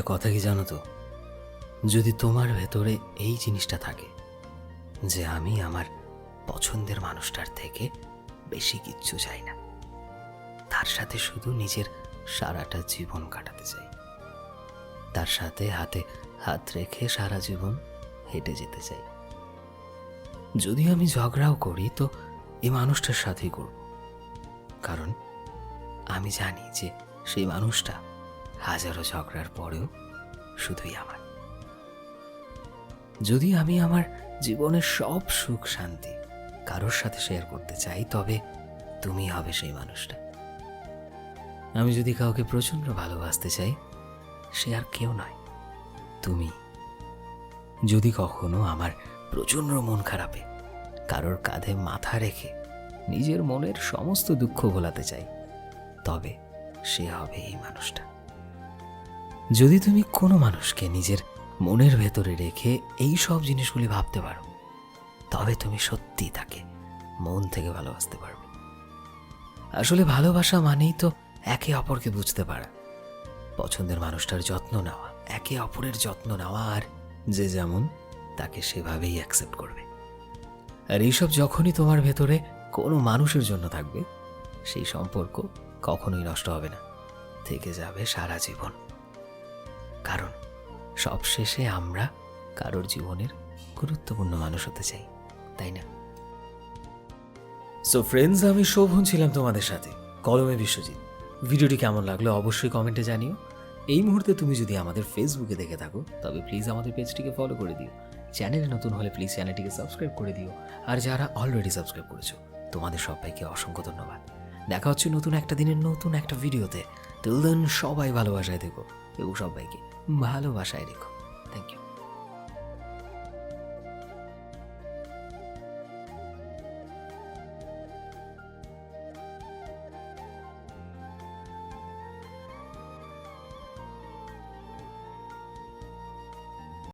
একটা কথা কি জানো তো? যদি তোমার ভেতরে এই জিনিসটা থাকে, যে আমি আমার পছন্দের মানুষটার থেকে বেশি কিচ্ছু চাই না, তার সাথে শুধু নিজের সারাটা জীবন কাটাতে চাই। তার সাথে হাতে হাত রেখে সারা জীবন হেঁটে যেতে চাই। যদি আমি ঝগড়াও করি, তো এই মানুষটার সাথেই করব। কারণ আমি জানি যে সেই মানুষটা হাজারো ঝগড়ার পরেও শুধুই আমার। যদি আমি আমার জীবনের সব সুখ, শান্তি কারোর সাথে শেয়ার করতে চাই, তবে তুমি হবে সেই মানুষটা। আমি যদি কাউকে প্রচণ্ড ভালোবাসতে চাই, সে আর কেউ নয়, তুমি। যদি কখনো আমার প্রচণ্ড মন খারাপে কারোর কাঁধে মাথা রেখে নিজের মনের সমস্ত দুঃখ ভোলাতে চাই, তবে সে হবে এই মানুষটা। যদি তুমি কোনো মানুষকে নিজের মনের ভেতরে রেখে এই সব জিনিসগুলি ভাবতে পারো, তবে তুমি সত্যি তাকে মন থেকে ভালোবাসতে পারবে। আসলে ভালোবাসা মানেই তো একে অপরকে বুঝতে পারা। পছন্দের মানুষটার যত্ন নেওয়া, একে অপরের যত্ন নেওয়া আর যে যেমন তাকে সেভাবেই অ্যাকসেপ্ট করবে। আর এইসব যখনই তোমার ভেতরে কোনো মানুষের জন্য থাকবে, সেই সম্পর্ক কখনোই নষ্ট হবে না, থেকে যাবে সারা জীবন। সবশেষে আমরা কারোর জীবনের গুরুত্বপূর্ণ মানুষ হতে চাই, তাই না? সো ফ্রেন্ডস আমি শোভন ছিলাম তোমাদের সাথে, কলমে বিশ্বজিৎ। ভিডিওটি কেমন লাগল অবশ্যই কমেন্টে জানিও। এই মুহূর্তে তুমি যদি আমাদের ফেসবুকে দেখে থাকো, তবে প্লিজ আমাদের পেজটিকে ফলো করে দিও। চ্যানেলে নতুন হলে প্লিজ চ্যানেলটিকে সাবস্ক্রাইব করে দিও। আর যারা অলরেডি সাবস্ক্রাইব করেছ, তোমাদের সবাইকে অসংখ্য ধন্যবাদ। দেখা হচ্ছে নতুন একটা দিনের নতুন একটা ভিডিওতে। টিল দেন সবাই ভালোবাসায় দেখো এবং সবাইকে ভালোবাসায় রেখো। Thank you